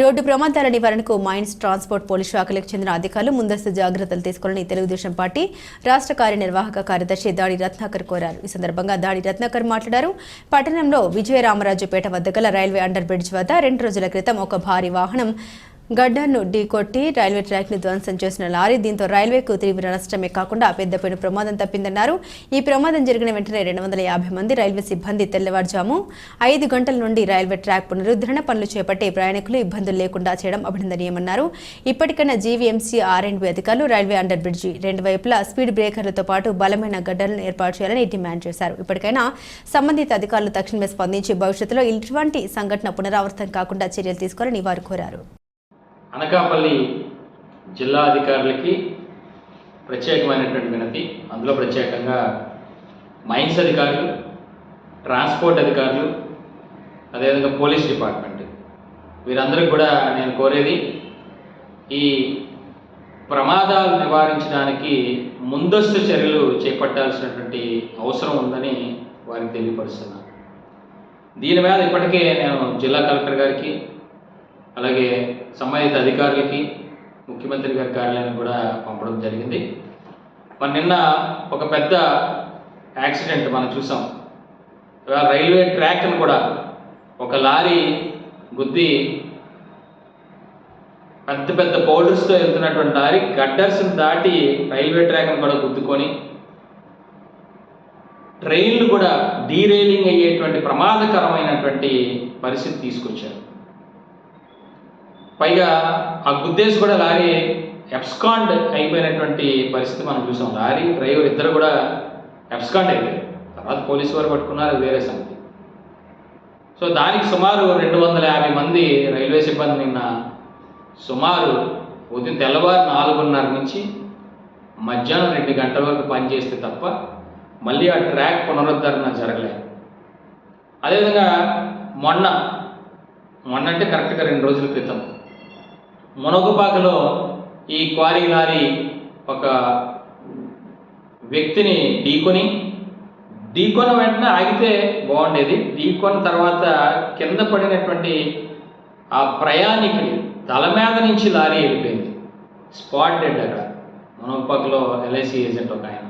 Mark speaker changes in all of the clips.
Speaker 1: Road ప్రమాదాల నివారణకు mines transport police శాఖలకు చెందిన అధికారులు ముందస్తు జాగ్రత్తలు తీసుకోవాలని తెలుగుదేశం పార్టీ రాష్ట్ర కార్యనిర్వాహక కార్యదర్శి దాడి రత్నాకర్ కోరారు. ఈ సందర్భంగా దాడి రత్నాకర్ మాట్లాడారు. పట్టణంలో విజయరామరాజుపేట వద్ద గల రైల్వే అండర్ బ్రిడ్జ్ వద్ద రెండు రోజుల క్రితం ఒక భారీ వాహనం గడ్డను ఢీకొట్టి రైల్వే ట్రాక్ను ధ్వంసం చేసిన లారీ దీంతో రైల్వేకు తీవ్ర నష్టమే కాకుండా పెద్దపైన ప్రమాదం తప్పిందన్నారు. ఈ ప్రమాదం జరిగిన వెంటనే రెండు వందల యాభై మంది రైల్వే సిబ్బంది తెల్లవారుజాము ఐదు గంటల నుండి రైల్వే ట్రాక్ పునరుద్ధరణ పనులు చేపట్టి ప్రయాణికులు ఇబ్బందులు లేకుండా చేయడం అభినందనీయమన్నారు. ఇప్పటికైనా జీవీఎంసీ ఆర్ అండ్ బి అధికారులు రైల్వే అండర్ బ్రిడ్జి రెండు వైపులా స్పీడ్ బ్రేకర్లతో పాటు బలమైన గడ్డలను ఏర్పాటు చేయాలని డిమాండ్ చేశారు. ఇప్పటికైనా సంబంధిత అధికారులు తక్షణమే స్పందించి భవిష్యత్తులో ఇటువంటి సంఘటన పునరావృతం కాకుండా చర్యలు తీసుకోవాలని వారు కోరారు.
Speaker 2: అనకాపల్లి జిల్లా అధికారులకి ప్రత్యేకమైనటువంటి వినతి. అందులో ప్రత్యేకంగా మైన్స్ అధికారులు ట్రాన్స్పోర్ట్ అధికారులు అదేవిధంగా పోలీస్ డిపార్ట్మెంట్. వీరందరికీ కూడా నేను కోరేది ఈ ప్రమాదాలు నివారించడానికి ముందస్తు చర్యలు చేపట్టాల్సినటువంటి అవసరం ఉందని వారికి తెలియపరుస్తున్నాను. దీని మీద ఇప్పటికే నేను జిల్లా కలెక్టర్ గారికి అలాగే సంబంధిత అధికారులకి ముఖ్యమంత్రి గారి కార్యాలయానికి కూడా పంపడం జరిగింది. మరి నిన్న ఒక పెద్ద యాక్సిడెంట్ మనం చూసాం. ఇవాళ రైల్వే ట్రాక్ను కూడా ఒక లారీ గుద్ది పెద్ద పెద్ద బౌల్డర్స్తో వెళ్తున్నటువంటి లారీ గడ్డర్స్ని దాటి రైల్వే ట్రాక్ను కూడా గుద్దుకొని ట్రైన్లు కూడా డీరైలింగ్ అయ్యేటువంటి ప్రమాదకరమైనటువంటి పరిస్థితి తీసుకొచ్చారు. పైగా ఆ గుద్దేసి కూడా లారీ ఎబ్స్కాండ్ అయిపోయినటువంటి పరిస్థితి మనం చూసాం. లారీ డ్రైవర్ ఇద్దరు కూడా ఎబ్స్కాండ్ అయిపోయారు. తర్వాత పోలీసు వారు పట్టుకున్నారు అది వేరే సంగతి. సో దానికి సుమారు రెండు వందల యాభై మంది రైల్వే సిబ్బంది నిన్న సుమారు ఉదయం తెల్లవారు నాలుగున్నర నుంచి మధ్యాహ్నం రెండు గంటల వరకు పనిచేస్తే తప్ప మళ్ళీ ఆ ట్రాక్ పునరుద్ధరణ జరగలేదు అదేవిధంగా మొన్న మొన్న అంటే కరెక్ట్గా రెండు రోజుల క్రితం. మునగుపాకలో ఈ క్వారీ లారీ ఒక వ్యక్తిని ఢీకొని ఢీకొన్న వెంటనే ఆగితే బాగుండేది. ఢీకొన్న తర్వాత కింద పడినటువంటి ఆ ప్రయాణికుడి తల మీద నుంచి లారీ వెళ్ళిపోయింది. స్పాట్ డెడ్ అక్కడ. మునగపాకలో ఎల్ఐసి ఏజెంట్ ఒక ఆయన.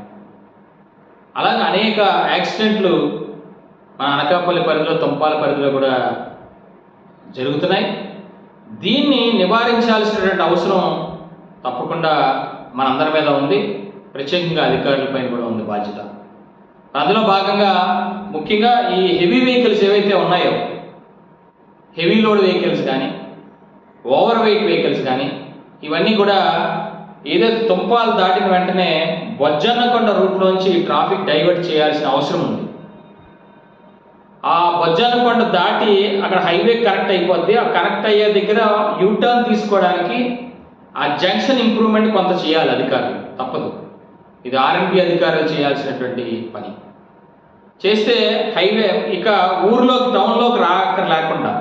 Speaker 2: అలాగే అనేక యాక్సిడెంట్లు మన అనకాపల్లి పరిధిలో తుంపాల పరిధిలో కూడా జరుగుతున్నాయి. దీన్ని నివారించాల్సినటువంటి అవసరం తప్పకుండా మనందరి మీద ఉంది. ప్రత్యేకంగా అధికారులపైన కూడా ఉంది బాధ్యత. అందులో భాగంగా ముఖ్యంగా ఈ హెవీ వెహికల్స్ ఏవైతే ఉన్నాయో హెవీ లోడ్ వెహికల్స్ కానీ ఓవర్ వెయిట్ వెహికల్స్ కానీ ఇవన్నీ కూడా ఏదైతే తుంపాలు దాటిన వెంటనే బొజ్జన్నకొండ రూట్లోంచి ట్రాఫిక్ డైవర్ట్ చేయాల్సిన అవసరం ఉంది. ఆ కొండ దాటి అక్కడ హైవే కరెక్ట్ అయిపోద్ది. ఆ కరెక్ట్ అయ్యే దగ్గర యూటర్న్ తీసుకోవడానికి ఆ జంక్షన్ ఇంప్రూవ్మెంట్ కొంత చేయాలి అధికారులు. తప్పదు. ఇది ఆర్ఎంపీ అధికారులు చేయాల్సినటువంటి పని. చేస్తే హైవే ఇక ఊర్లోకి టౌన్లోకి రాక లేకుండా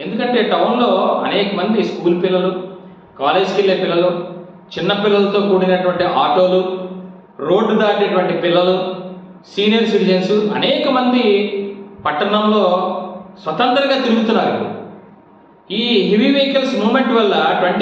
Speaker 2: ఎందుకంటే టౌన్లో అనేక మంది స్కూల్ పిల్లలు కాలేజ్కి వెళ్ళే పిల్లలు చిన్న పిల్లలతో కూడినటువంటి ఆటోలు రోడ్డు దాటేటువంటి పిల్లలు సీనియర్ సిటిజన్స్ అనేక మంది పట్టణంలో స్వతంత్రంగా తిరుగుతున్నారు. ఈ హెవీ వెహికల్స్ మూమెంట్ వల్ల ట్వంటీ